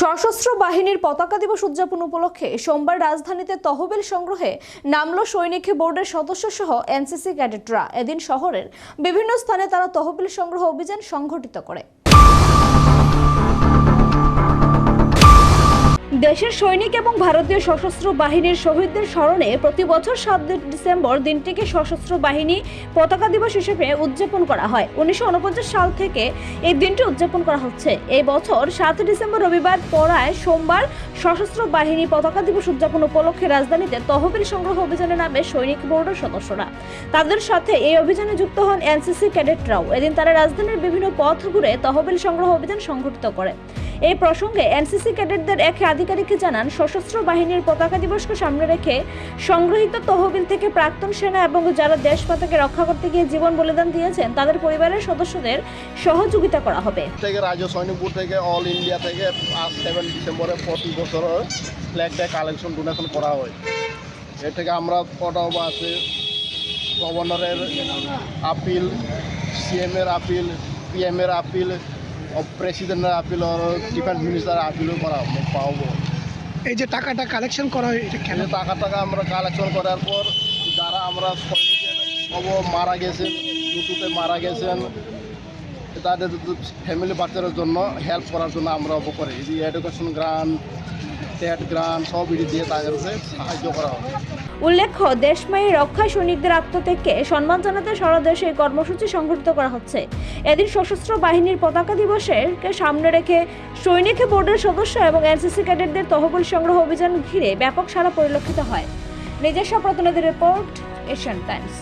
সশস্ত্র বাহিনীর পতাকা দিবস উদযাপন উপলক্ষে সোমবার রাজধানীতে তহবিল সংগ্রহে নামলো সৈনিক বোর্ডের সদস্য সহ এনসিসি ক্যাডেটরা। এদিন শহরের বিভিন্ন স্থানে তারা তহবিল সংগ্রহ অভিযান সংঘটিত করে। দেশের সৈনিক এবং ভারতীয় সশস্ত্র বাহিনীর শহীদদের স্মরণে প্রতি বছর সাত ডিসেম্বর দিনটিকে সশস্ত্র বাহিনী পতাকা দিবস হিসেবে উদযাপন করা হয়। উনিশশো সাল থেকে এই দিনটি উদযাপন করা হচ্ছে। এই বছর সাত ডিসেম্বর রবিবার পড়ায় সোমবার সশস্ত্র বাহিনী পতাকা দিবস উদযাপন উপলক্ষে রাজধানীতে তহবিল সংগ্রহ অভিযানে নামে সৈনিক বোর্ডের সদস্যরা। তাদের সাথে এই অভিযানে যুক্ত হন এনসিসি ক্যাডেটরাও। এদিন তারা রাজধানীর বিভিন্ন পথ ঘুরে তহবিল সংগ্রহ অভিযান সংঘটিত করে। এই প্রসঙ্গে এনসিসি ক্যাডেটদের এক আধিকারিক জানান, সশস্ত্র বাহিনীর পতাকা দিবসকে সামনে রেখে সংগৃহীত তহবিল থেকে প্রাক্তন সেনা এবং যারা দেশ পতাকে রক্ষা করতে গিয়ে জীবন বলিদান দিয়েছেন, তাদের পরিবারের সদস্যদের সহযোগিতা করা হবে। থেকে রাজ্য সৈনিকপুর থেকে অল ইন্ডিয়া থেকে আজ সেভেন ডিসেম্বরে প্রতি বছর ফ্ল্যাগটা কালেকশন ডোনেশন করা হয়। এর থেকে আমরা কটাও আছে। গভর্নরের আপিল সিএমের আপিল পিএমের আপিল প্রেসিডেন্টের আপিল ডিফেন্স মিনিস্টার আপিলও করা পাবো এই যে টাকাটা কালেকশন করা হয় এটা কেন? টাকা টাকা আমরা কালেকশন করার পর যারা আমরা সৈনিকের মারা গেছেন লুটুতে মারা গেছেন তাদের ফ্যামিলি বাচ্চাদের জন্য হেল্প করার জন্য আমরা করি এই এডুকেশন গ্রান্ট উল্লেখ্য, দেশময়ী রক্ষা সৈনিকদের আত্ম থেকে সম্মান জানাতে সারা দেশে এই কর্মসূচি সংঘটিত করা হচ্ছে। এদিন সশস্ত্র বাহিনীর পতাকা দিবসেরকে সামনে রেখে সৈনিক বোর্ডের সদস্য এবং এনসিসি ক্যাডেটদের তহবিল সংগ্রহ অভিযান ঘিরে ব্যাপক সারা পরিলক্ষিত হয়। নিজস্ব প্রতিনিধি রিপোর্ট, এশিয়ান টাইমস।